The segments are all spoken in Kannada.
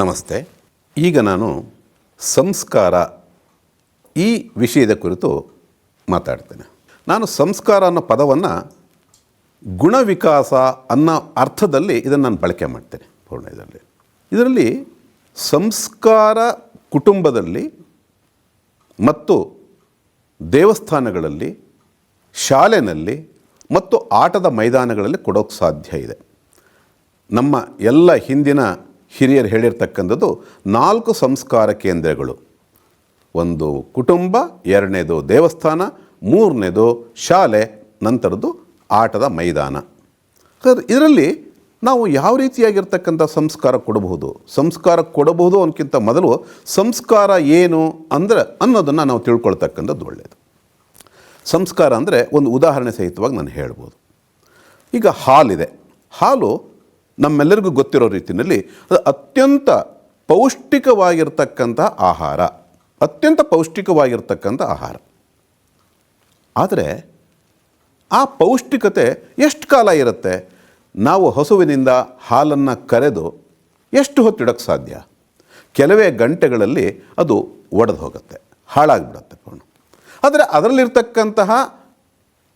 ನಮಸ್ತೆ. ಈಗ ನಾನು ಸಂಸ್ಕಾರ ಈ ವಿಷಯದ ಕುರಿತು ಮಾತಾಡ್ತೇನೆ. ನಾನು ಸಂಸ್ಕಾರ ಅನ್ನೋ ಪದವನ್ನು ಗುಣವಿಕಾಸ ಅನ್ನೋ ಅರ್ಥದಲ್ಲಿ ಇದನ್ನು ನಾನು ಬಳಕೆ ಮಾಡ್ತೇನೆ ಪೂರ್ಣ ಇದರಲ್ಲಿ ಇದರಲ್ಲಿ ಸಂಸ್ಕಾರ ಕುಟುಂಬದಲ್ಲಿ ಮತ್ತು ದೇವಸ್ಥಾನಗಳಲ್ಲಿ, ಶಾಲೆನಲ್ಲಿ ಮತ್ತು ಆಟದ ಮೈದಾನಗಳಲ್ಲಿ ಕೊಡೋಕ್ಕೆ ಸಾಧ್ಯ ಇದೆ. ನಮ್ಮ ಎಲ್ಲ ಹಿಂದಿನ ಹಿರಿಯರು ಹೇಳಿರ್ತಕ್ಕಂಥದ್ದು ನಾಲ್ಕು ಸಂಸ್ಕಾರ ಕೇಂದ್ರಗಳು. ಒಂದು ಕುಟುಂಬ, ಎರಡನೇದು ದೇವಸ್ಥಾನ, ಮೂರನೇದು ಶಾಲೆ, ನಂತರದ್ದು ಆಟದ ಮೈದಾನ. ಇದರಲ್ಲಿ ನಾವು ಯಾವ ರೀತಿಯಾಗಿರ್ತಕ್ಕಂಥ ಸಂಸ್ಕಾರ ಕೊಡಬಹುದು? ಸಂಸ್ಕಾರ ಕೊಡಬಹುದು ಅನ್ನೋಕ್ಕಿಂತ ಮೊದಲು ಸಂಸ್ಕಾರ ಏನು ಅಂದರೆ ಅನ್ನೋದನ್ನು ನಾವು ತಿಳ್ಕೊಳ್ತಕ್ಕಂಥದ್ದು ಒಳ್ಳೆಯದು ಸಂಸ್ಕಾರ ಅಂದರೆ ಒಂದು ಉದಾಹರಣೆ ಸಹಿತವಾಗಿ ನಾನು ಹೇಳ್ಬೋದು. ಈಗ ಹಾಲಿದೆ. ಹಾಲು ನಮ್ಮೆಲ್ಲರಿಗೂ ಗೊತ್ತಿರೋ ರೀತಿಯಲ್ಲಿ ಅದು ಅತ್ಯಂತ ಪೌಷ್ಟಿಕವಾಗಿರ್ತಕ್ಕಂಥ ಆಹಾರ. ಅತ್ಯಂತ ಪೌಷ್ಟಿಕವಾಗಿರ್ತಕ್ಕಂಥ ಆಹಾರ. ಆದರೆ ಆ ಪೌಷ್ಟಿಕತೆ ಎಷ್ಟು ಕಾಲ ಇರುತ್ತೆ? ನಾವು ಹಸುವಿನಿಂದ ಹಾಲನ್ನು ಕರೆದು ಎಷ್ಟು ಹೊತ್ತಿಡೋಕ್ಕೆ ಸಾಧ್ಯ? ಕೆಲವೇ ಗಂಟೆಗಳಲ್ಲಿ ಅದು ಒಡೆದು ಹೋಗುತ್ತೆ, ಹಾಳಾಗಿಬಿಡುತ್ತೆ ಪೂರ್ಣ. ಆದರೆ ಅದರಲ್ಲಿರ್ತಕ್ಕಂತಹ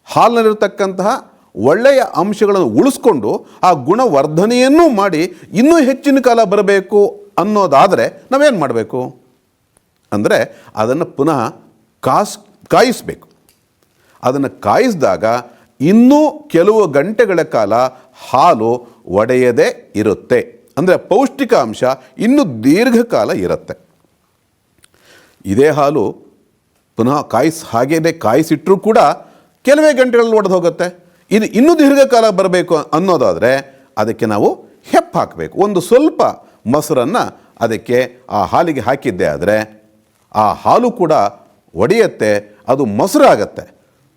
ಹಾಲಿನಲ್ಲಿರ್ತಕ್ಕಂತಹ ಒಳ್ಳೆಯ ಅಂಶಗಳನ್ನು ಉಳಿಸ್ಕೊಂಡು ಆ ಗುಣವರ್ಧನೆಯನ್ನೂ ಮಾಡಿ ಇನ್ನೂ ಹೆಚ್ಚಿನ ಕಾಲ ಬರಬೇಕು ಅನ್ನೋದಾದರೆ ನಾವೇನು ಮಾಡಬೇಕು? ಅಂದರೆ ಅದನ್ನು ಪುನಃ ಕಾಸ್, ಕಾಯಿಸಬೇಕು. ಅದನ್ನು ಕಾಯಿಸಿದಾಗ ಇನ್ನೂ ಕೆಲವು ಗಂಟೆಗಳ ಕಾಲ ಹಾಲು ಒಡೆಯದೇ ಇರುತ್ತೆ. ಅಂದರೆ ಪೌಷ್ಟಿಕಾಂಶ ಇನ್ನೂ ದೀರ್ಘಕಾಲ ಇರುತ್ತೆ. ಇದೇ ಹಾಲು ಪುನಃ ಕಾಯಿಸಿ, ಹಾಗೇನೆ ಕಾಯಿಸಿಟ್ಟರೂ ಕೂಡ ಕೆಲವೇ ಗಂಟೆಗಳಲ್ಲಿ ಒಡೆದು ಹೋಗುತ್ತೆ. ಇದು ಇನ್ನೂ ದೀರ್ಘಕಾಲ ಬರಬೇಕು ಅನ್ನೋದಾದರೆ ಅದಕ್ಕೆ ನಾವು ಹೆಪ್ಪು ಹಾಕಬೇಕು. ಒಂದು ಸ್ವಲ್ಪ ಮೊಸರನ್ನು ಅದಕ್ಕೆ ಆ ಹಾಲಿಗೆ ಹಾಕಿದ್ದೆ ಆದರೆ ಆ ಹಾಲು ಕೂಡ ಒಡೆಯುತ್ತೆ, ಅದು ಮೊಸರಾಗತ್ತೆ.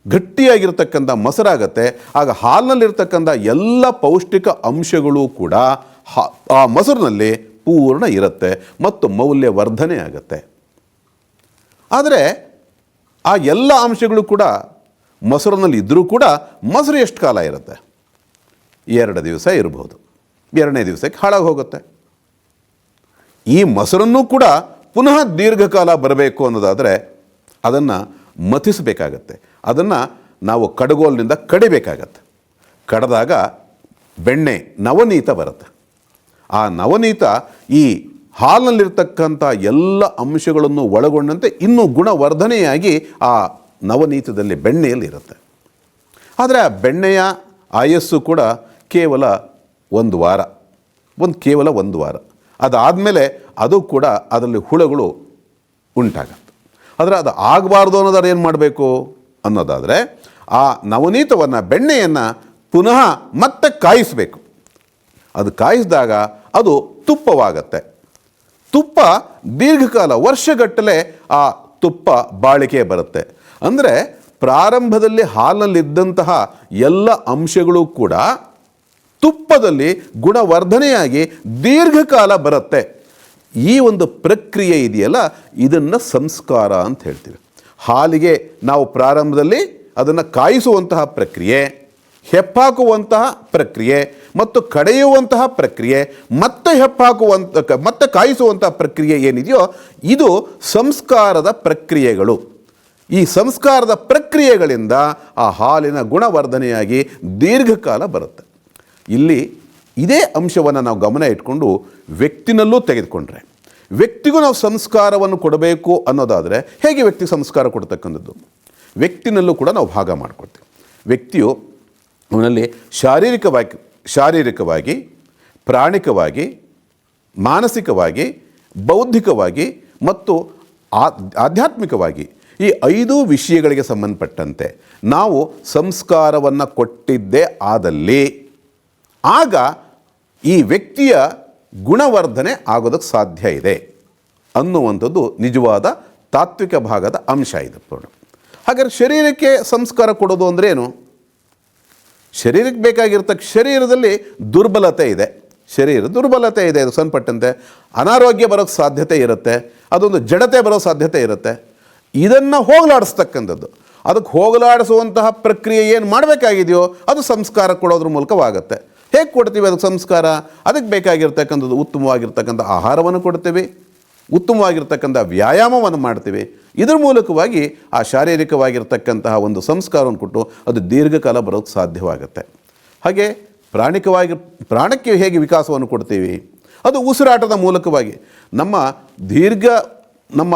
ಗಟ್ಟಿಯಾಗಿರ್ತಕ್ಕಂಥ ಮೊಸರಾಗತ್ತೆ. ಆಗ ಹಾಲಿನಲ್ಲಿರ್ತಕ್ಕಂಥ ಎಲ್ಲ ಪೌಷ್ಟಿಕ ಅಂಶಗಳು ಕೂಡ ಆ ಮೊಸರಿನಲ್ಲಿ ಪೂರ್ಣ ಇರುತ್ತೆ ಮತ್ತು ಮೌಲ್ಯವರ್ಧನೆ ಆಗುತ್ತೆ ಆದರೆ ಆ ಎಲ್ಲ ಅಂಶಗಳು ಕೂಡ ಮೊಸರಿನಲ್ಲಿ ಇದ್ದರೂ ಕೂಡ ಮೊಸರು ಎಷ್ಟು ಕಾಲ ಇರುತ್ತೆ? ಎರಡು ದಿವಸ ಇರಬಹುದು ಎರಡನೇ ದಿವಸಕ್ಕೆ ಹಾಳಾಗಿ ಹೋಗುತ್ತೆ. ಈ ಮೊಸರನ್ನು ಕೂಡ ಪುನಃ ದೀರ್ಘಕಾಲ ಬರಬೇಕು ಅನ್ನೋದಾದರೆ ಅದನ್ನು ಮಥಿಸಬೇಕಾಗತ್ತೆ ಅದನ್ನು ನಾವು ಕಡಗೋಲಿನಿಂದ ಕಡಿಬೇಕಾಗತ್ತೆ. ಕಡದಾಗ ಬೆಣ್ಣೆ, ನವನೀತ ಬರುತ್ತೆ. ಆ ನವನೀತ ಈ ಹಾಲಿನಲ್ಲಿರ್ತಕ್ಕಂಥ ಎಲ್ಲ ಅಂಶಗಳನ್ನು ಒಳಗೊಂಡಂತೆ ಇನ್ನೂ ಗುಣವರ್ಧನೆಯಾಗಿ ಆ ನವನೀತದಲ್ಲಿ ಬೆಣ್ಣೆಯಲ್ಲಿರುತ್ತೆ. ಆದರೆ ಆ ಬೆಣ್ಣೆಯ ಆಯಸ್ಸು ಕೂಡ ಕೇವಲ ಒಂದು ವಾರ. ಒಂದು ಕೇವಲ ಒಂದು ವಾರ. ಅದಾದಮೇಲೆ ಅದು ಕೂಡ ಅದರಲ್ಲಿ ಹುಳುಗಳು ಉಂಟಾಗತ್ತೆ. ಆದರೆ ಅದು ಆಗಬಾರ್ದು ಅನ್ನೋದಾದ್ರೆ ಏನು ಮಾಡಬೇಕು? ಅನ್ನೋದಾದರೆ ಆ ನವನೀತವನ್ನು, ಬೆಣ್ಣೆಯನ್ನು ಪುನಃ ಮತ್ತೆ ಕಾಯಿಸಬೇಕು. ಅದು ಕಾಯಿಸಿದಾಗ ಅದು ತುಪ್ಪವಾಗತ್ತೆ. ತುಪ್ಪ ದೀರ್ಘಕಾಲ, ವರ್ಷಗಟ್ಟಲೆ ಆ ತುಪ್ಪ ಬಾಳಿಕೆ ಬರುತ್ತೆ. ಅಂದರೆ ಪ್ರಾರಂಭದಲ್ಲಿ ಹಾಲಿನಲ್ಲಿದ್ದಂತಹ ಎಲ್ಲ ಅಂಶಗಳು ಕೂಡ ತುಪ್ಪದಲ್ಲಿ ಗುಣವರ್ಧನೆಯಾಗಿ ದೀರ್ಘಕಾಲ ಬರುತ್ತೆ. ಈ ಒಂದು ಪ್ರಕ್ರಿಯೆ ಇದೆಯಲ್ಲ? ಇದನ್ನು ಸಂಸ್ಕಾರ ಅಂತ ಹೇಳ್ತೀವಿ. ಹಾಲಿಗೆ ನಾವು ಪ್ರಾರಂಭದಲ್ಲಿ ಅದನ್ನು ಕಾಯಿಸುವಂತಹ ಪ್ರಕ್ರಿಯೆ, ಹೆಪ್ಪಾಕುವಂತಹ ಪ್ರಕ್ರಿಯೆ ಮತ್ತು ಕಡೆಯುವಂತಹ ಪ್ರಕ್ರಿಯೆ, ಮತ್ತೆ ಹೆಪ್ಪಾಕುವಂಥ ಮತ್ತೆ ಕಾಯಿಸುವಂತಹ ಪ್ರಕ್ರಿಯೆ ಏನಿದೆಯೋ, ಇದು ಸಂಸ್ಕಾರದ ಪ್ರಕ್ರಿಯೆಗಳು. ಈ ಸಂಸ್ಕಾರದ ಪ್ರಕ್ರಿಯೆಗಳಿಂದ ಆ ಹಾಲಿನ ಗುಣವರ್ಧನೆಯಾಗಿ ದೀರ್ಘಕಾಲ ಬರುತ್ತೆ. ಇಲ್ಲಿ ಇದೇ ಅಂಶವನ್ನು ನಾವು ಗಮನ ಇಟ್ಕೊಂಡು ವ್ಯಕ್ತಿನಲ್ಲೂ ತೆಗೆದುಕೊಂಡ್ರೆ, ವ್ಯಕ್ತಿಗೂ ನಾವು ಸಂಸ್ಕಾರವನ್ನು ಕೊಡಬೇಕು ಅನ್ನೋದಾದರೆ ಹೇಗೆ ವ್ಯಕ್ತಿ ಸಂಸ್ಕಾರ ಕೊಡ್ತಕ್ಕಂಥದ್ದು? ವ್ಯಕ್ತಿನಲ್ಲೂ ಕೂಡ ನಾವು ಭಾಗ ಮಾಡಿಕೊಡ್ತೀವಿ ವ್ಯಕ್ತಿಯು ಅವನಲ್ಲಿ ಶಾರೀರಿಕವಾಗಿ ಶಾರೀರಿಕವಾಗಿ, ಪ್ರಾಣಿಕವಾಗಿ, ಮಾನಸಿಕವಾಗಿ, ಬೌದ್ಧಿಕವಾಗಿ ಮತ್ತು ಆಧ್ಯಾತ್ಮಿಕವಾಗಿ ಈ ಐದು ವಿಷಯಗಳಿಗೆ ಸಂಬಂಧಪಟ್ಟಂತೆ ನಾವು ಸಂಸ್ಕಾರವನ್ನು ಕೊಟ್ಟಿದ್ದೇ ಆದಲ್ಲಿ ಆಗ ಈ ವ್ಯಕ್ತಿಯ ಗುಣವರ್ಧನೆ ಆಗೋದಕ್ಕೆ ಸಾಧ್ಯ ಇದೆ ಅನ್ನುವಂಥದ್ದು ನಿಜವಾದ ತಾತ್ವಿಕ ಭಾಗದ ಅಂಶ ಇದೆ ಪೂರ್ಣ ಹಾಗಾದ್ರೆ ಶರೀರಕ್ಕೆ ಸಂಸ್ಕಾರ ಕೊಡೋದು ಅಂದರೆ ಏನು? ಶರೀರಕ್ಕೆ ಬೇಕಾಗಿರ್ತಕ್ಕ ಶರೀರದಲ್ಲಿ ದುರ್ಬಲತೆ ಇದೆ. ಶರೀರ ದುರ್ಬಲತೆ ಇದೆ ಅದು ಸಂಪಟ್ಟಂತೆ ಅನಾರೋಗ್ಯ ಬರೋಕ್ಕೆ ಸಾಧ್ಯತೆ ಇರುತ್ತೆ. ಅದೊಂದು ಜಡತೆ ಬರೋ ಸಾಧ್ಯತೆ ಇರುತ್ತೆ. ಇದನ್ನು ಹೋಗಲಾಡಿಸ್ತಕ್ಕಂಥದ್ದು. ಅದಕ್ಕೆ ಹೋಗಲಾಡಿಸುವಂತಹ ಪ್ರಕ್ರಿಯೆ ಏನು ಮಾಡಬೇಕಾಗಿದೆಯೋ ಅದು ಸಂಸ್ಕಾರ ಕೊಡೋದ್ರ ಮೂಲಕವಾಗುತ್ತೆ. ಹೇಗೆ ಕೊಡ್ತೀವಿ ಅದಕ್ಕೆ ಸಂಸ್ಕಾರ? ಅದಕ್ಕೆ ಬೇಕಾಗಿರ್ತಕ್ಕಂಥದ್ದು ಉತ್ತಮವಾಗಿರ್ತಕ್ಕಂಥ ಆಹಾರವನ್ನು ಕೊಡ್ತೀವಿ, ಉತ್ತಮವಾಗಿರ್ತಕ್ಕಂಥ ವ್ಯಾಯಾಮವನ್ನು ಮಾಡ್ತೀವಿ. ಇದ್ರ ಮೂಲಕವಾಗಿ ಆ ಶಾರೀರಿಕವಾಗಿರ್ತಕ್ಕಂತಹ ಒಂದು ಸಂಸ್ಕಾರವನ್ನು ಕೊಟ್ಟು ಅದು ದೀರ್ಘಕಾಲ ಬರೋಕ್ಕೆ ಸಾಧ್ಯವಾಗುತ್ತೆ. ಹಾಗೆ ಪ್ರಾಣಿಕವಾಗಿ, ಪ್ರಾಣಕ್ಕೆ ಹೇಗೆ ವಿಕಾಸವನ್ನು ಕೊಡ್ತೀವಿ? ಅದು ಉಸಿರಾಟದ ಮೂಲಕವಾಗಿ ನಮ್ಮ ದೀರ್ಘ ನಮ್ಮ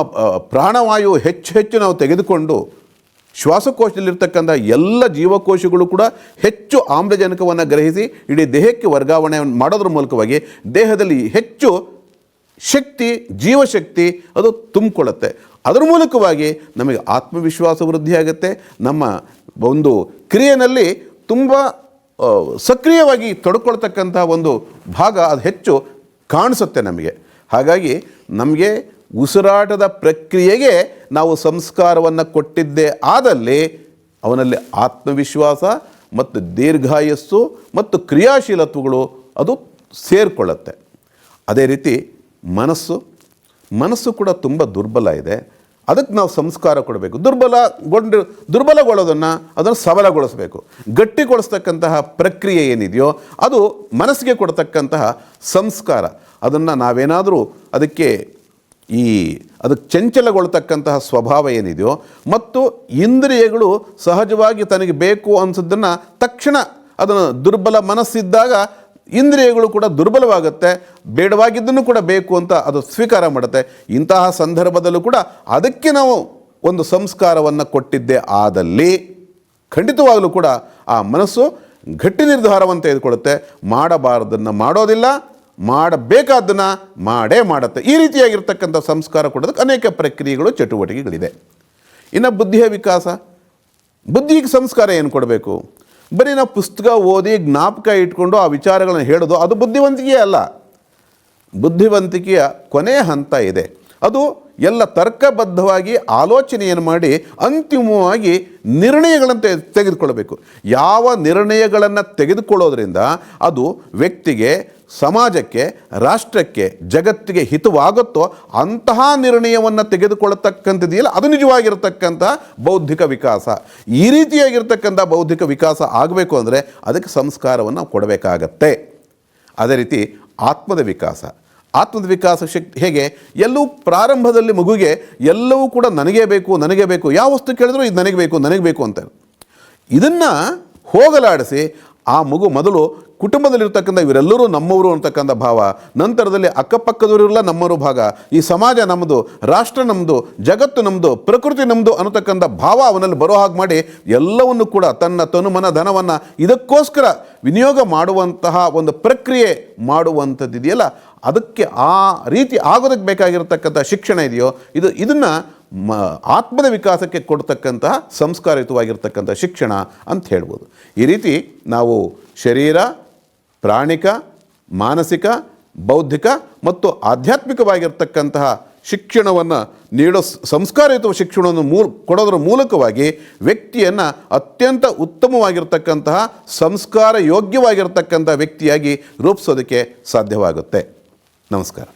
ಪ್ರಾಣವಾಯು ಹೆಚ್ಚು ಹೆಚ್ಚು ನಾವು ತೆಗೆದುಕೊಂಡು ಶ್ವಾಸಕೋಶದಲ್ಲಿರ್ತಕ್ಕಂಥ ಎಲ್ಲ ಜೀವಕೋಶಗಳು ಕೂಡ ಹೆಚ್ಚು ಆಮ್ಲಜನಕವನ್ನು ಗ್ರಹಿಸಿ, ಇಡೀ ದೇಹಕ್ಕೆ ವರ್ಗಾವಣೆ ಮಾಡೋದ್ರ ಮೂಲಕವಾಗಿ ದೇಹದಲ್ಲಿ ಹೆಚ್ಚು ಶಕ್ತಿ, ಜೀವಶಕ್ತಿ ಅದು ತುಂಬಿಕೊಳ್ಳುತ್ತೆ. ಅದರ ಮೂಲಕವಾಗಿ ನಮಗೆ ಆತ್ಮವಿಶ್ವಾಸ ವೃದ್ಧಿಯಾಗುತ್ತೆ ನಮ್ಮ ಒಂದು ಕ್ರಿಯೆಯಲ್ಲಿ ತುಂಬ ಸಕ್ರಿಯವಾಗಿ ತೊಡ್ಕೊಳ್ತಕ್ಕಂಥ ಒಂದು ಭಾಗ ಅದು ಹೆಚ್ಚು ಕಾಣಿಸುತ್ತೆ ನಮಗೆ. ಹಾಗಾಗಿ ನಮಗೆ ಉಸಿರಾಟದ ಪ್ರಕ್ರಿಯೆಗೆ ನಾವು ಸಂಸ್ಕಾರವನ್ನು ಕೊಟ್ಟಿದ್ದೇ ಆದಲ್ಲಿ ಅವನಲ್ಲಿ ಆತ್ಮವಿಶ್ವಾಸ ಮತ್ತು ದೀರ್ಘಾಯಸ್ಸು ಮತ್ತು ಕ್ರಿಯಾಶೀಲತ್ವಗಳು ಅದು ಸೇರಿಕೊಳ್ಳುತ್ತೆ. ಅದೇ ರೀತಿ ಮನಸ್ಸು ಮನಸ್ಸು ಕೂಡ ತುಂಬ ದುರ್ಬಲ ಇದೆ. ಅದಕ್ಕೆ ನಾವು ಸಂಸ್ಕಾರ ಕೊಡಬೇಕು. ದುರ್ಬಲಗೊಂಡು ದುರ್ಬಲಗೊಳ್ಳೋದನ್ನು ಅದನ್ನು ಸಬಲಗೊಳಿಸಬೇಕು. ಗಟ್ಟಿಗೊಳಿಸ್ತಕ್ಕಂತಹ ಪ್ರಕ್ರಿಯೆ ಏನಿದೆಯೋ ಅದು ಮನಸ್ಸಿಗೆ ಕೊಡ್ತಕ್ಕಂತಹ ಸಂಸ್ಕಾರ. ಅದನ್ನು ನಾವೇನಾದರೂ ಅದಕ್ಕೆ ಈ ಅದಕ್ಕೆ ಚಂಚಲಗೊಳ್ತಕ್ಕಂತಹ ಸ್ವಭಾವ ಏನಿದೆಯೋ ಮತ್ತು ಇಂದ್ರಿಯಗಳು ಸಹಜವಾಗಿ ತನಗೆ ಬೇಕು ಅನ್ಸೋದನ್ನು ತಕ್ಷಣ ಅದನ್ನು ದುರ್ಬಲ ಮನಸ್ಸಿದ್ದಾಗ ಇಂದ್ರಿಯಗಳು ಕೂಡ ದುರ್ಬಲವಾಗುತ್ತೆ, ಬೇಡವಾಗಿದ್ದನ್ನು ಕೂಡ ಬೇಕು ಅಂತ ಅದು ಸ್ವೀಕಾರ ಮಾಡುತ್ತೆ. ಇಂತಹ ಸಂದರ್ಭದಲ್ಲೂ ಕೂಡ ಅದಕ್ಕೆ ನಾವು ಒಂದು ಸಂಸ್ಕಾರವನ್ನು ಕೊಟ್ಟಿದ್ದೇ ಆದಲ್ಲಿ ಖಂಡಿತವಾಗಲೂ ಕೂಡ ಆ ಮನಸ್ಸು ಗಟ್ಟಿ ನಿರ್ಧಾರವನ್ನು ತೆಗೆದುಕೊಳ್ಳುತ್ತೆ. ಮಾಡಬಾರದನ್ನು ಮಾಡೋದಿಲ್ಲ ಮಾಡಬೇಕಾದ್ದನ್ನು ಮಾಡೇ ಮಾಡುತ್ತೆ. ಈ ರೀತಿಯಾಗಿರ್ತಕ್ಕಂಥ ಸಂಸ್ಕಾರ ಕೊಡೋದಕ್ಕೆ ಅನೇಕ ಪ್ರಕ್ರಿಯೆಗಳು, ಚಟುವಟಿಕೆಗಳಿದೆ. ಇನ್ನು ಬುದ್ಧಿಯ ವಿಕಾಸ. ಬುದ್ಧಿಗೆ ಸಂಸ್ಕಾರ ಏನು ಕೊಡಬೇಕು? ಬರೀ ನಾವು ಪುಸ್ತಕ ಓದಿ ಜ್ಞಾಪಕ ಇಟ್ಕೊಂಡು ಆ ವಿಚಾರಗಳನ್ನು ಹೇಳೋದು ಅದು ಬುದ್ಧಿವಂತಿಕೆ ಅಲ್ಲ. ಬುದ್ಧಿವಂತಿಕೆಯ ಕೊನೆಯ ಹಂತ ಇದೆ. ಅದು ಎಲ್ಲ ತರ್ಕಬದ್ಧವಾಗಿ ಆಲೋಚನೆಯನ್ನು ಮಾಡಿ ಅಂತಿಮವಾಗಿ ನಿರ್ಣಯಗಳನ್ನು ತೆಗೆ ತೆಗೆದುಕೊಳ್ಬೇಕು ಯಾವ ನಿರ್ಣಯಗಳನ್ನು ತೆಗೆದುಕೊಳ್ಳೋದ್ರಿಂದ ಅದು ವ್ಯಕ್ತಿಗೆ ಸಮಾಜಕ್ಕೆ, ರಾಷ್ಟ್ರಕ್ಕೆ, ಜಗತ್ತಿಗೆ ಹಿತವಾಗುತ್ತೋ ಅಂತಹ ನಿರ್ಣಯವನ್ನು ತೆಗೆದುಕೊಳ್ಳತಕ್ಕಂಥದ್ದಿಲ್ಲ ಅದು ನಿಜವಾಗಿರತಕ್ಕಂಥ ಬೌದ್ಧಿಕ ವಿಕಾಸ. ಈ ರೀತಿಯಾಗಿರ್ತಕ್ಕಂಥ ಬೌದ್ಧಿಕ ವಿಕಾಸ ಆಗಬೇಕು ಅಂದರೆ ಅದಕ್ಕೆ ಸಂಸ್ಕಾರವನ್ನು ಕೊಡಬೇಕಾಗತ್ತೆ. ಅದೇ ರೀತಿ ಆತ್ಮದ ವಿಕಾಸ. ಆತ್ಮದ ವಿಕಾಸ ಶಕ್ತಿ ಹೇಗೆ? ಎಲ್ಲವೂ ಪ್ರಾರಂಭದಲ್ಲಿ ಮಗುಗೆ ಎಲ್ಲವೂ ಕೂಡ ನನಗೆ ಬೇಕು ನನಗೆ ಬೇಕು, ಯಾವ ವಸ್ತು ಕೇಳಿದ್ರು ಇದು ನನಗೆ ಬೇಕು ನನಗೆ ಬೇಕು ಅಂತ. ಇದನ್ನು ಹೋಗಲಾಡಿಸಿ ಆ ಮಗು ಮೊದಲು ಕುಟುಂಬದಲ್ಲಿರ್ತಕ್ಕಂಥ ಇವರೆಲ್ಲರೂ ನಮ್ಮವರು ಅಂತಕ್ಕಂಥ ಭಾವ. ನಂತರದಲ್ಲಿ ಅಕ್ಕಪಕ್ಕದವರೆಲ್ಲ ನಮ್ಮವರು ಭಾಗ. ಈ ಸಮಾಜ ನಮ್ಮದು ರಾಷ್ಟ್ರ ನಮ್ಮದು ಜಗತ್ತು ನಮ್ಮದು ಪ್ರಕೃತಿ ನಮ್ಮದು ಅನ್ನತಕ್ಕಂಥ ಭಾವ ಅವನಲ್ಲಿ ಬರೋ ಹಾಗೆ ಮಾಡಿ ಎಲ್ಲವನ್ನು ಕೂಡ ತನ್ನ ತನುಮನ ಧನವನ್ನು ಇದಕ್ಕೋಸ್ಕರ ವಿನಿಯೋಗ ಮಾಡುವಂತಹ ಒಂದು ಪ್ರಕ್ರಿಯೆ ಮಾಡುವಂಥದ್ದಿದೆಯಲ್ಲ ಅದಕ್ಕೆ ಆ ರೀತಿ ಆಗೋದಕ್ಕೆ ಬೇಕಾಗಿರತಕ್ಕಂಥ ಶಿಕ್ಷಣ ಇದೆಯೋ? ಇದು ಇದನ್ನು ಮ, ಆತ್ಮದ ವಿಕಾಸಕ್ಕೆ ಕೊಡ್ತಕ್ಕಂತಹ ಸಂಸ್ಕಾರಯುತವಾಗಿರ್ತಕ್ಕಂಥ ಶಿಕ್ಷಣ ಅಂತ ಹೇಳ್ಬೋದು. ಈ ರೀತಿ ನಾವು ಶರೀರ ಪ್ರಾಣಿಕ, ಮಾನಸಿಕ, ಬೌದ್ಧಿಕ ಮತ್ತು ಆಧ್ಯಾತ್ಮಿಕವಾಗಿರ್ತಕ್ಕಂತಹ ಶಿಕ್ಷಣವನ್ನು ನೀಡೋ ಸಂಸ್ಕಾರಯುತ ಶಿಕ್ಷಣವನ್ನು ಮೂಲ, ಕೊಡೋದ್ರ ಮೂಲಕವಾಗಿ ವ್ಯಕ್ತಿಯನ್ನು ಅತ್ಯಂತ ಉತ್ತಮವಾಗಿರ್ತಕ್ಕಂತಹ ಸಂಸ್ಕಾರ ಯೋಗ್ಯವಾಗಿರ್ತಕ್ಕಂಥ ವ್ಯಕ್ತಿಯಾಗಿ ರೂಪಿಸೋದಕ್ಕೆ ಸಾಧ್ಯವಾಗುತ್ತೆ. ನಮಸ್ಕಾರ.